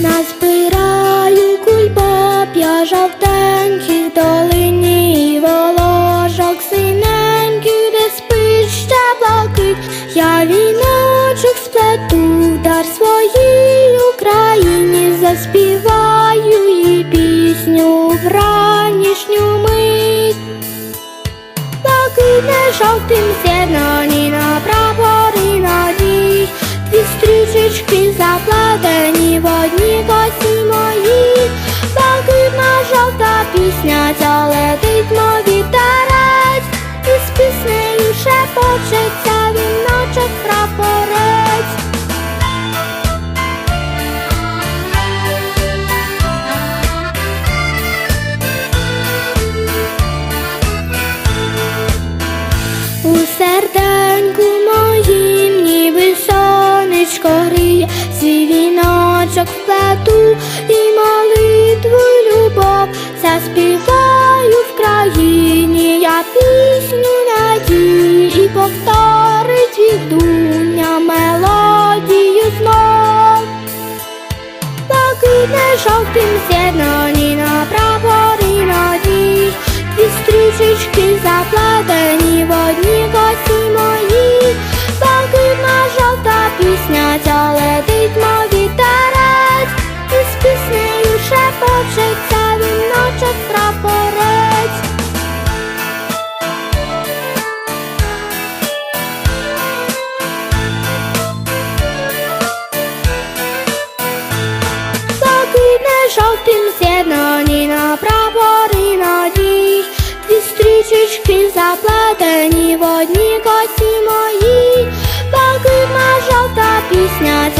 Назбираю кульбаб, я жовтеньких долині, воложок синеньких, де спить ще. Я віночок сплету, дар своїй Україні заспіваю їй пісню в ранішню мить. Блакитне жовтим з'єднані на прапори надій, Дві стрічечки заплетені в одній косі моїй, Блакитна жовта пісня, ця летить, мов пісню надії і повторить відуня мелодію знов. Блакитне жовтим з'єднані на прапори надій, Дві стрічечки заплетені Пішов він з'єднані на прапори надій, дві стрічечки заплетені в одній косі моїй, Палки жовта пісня.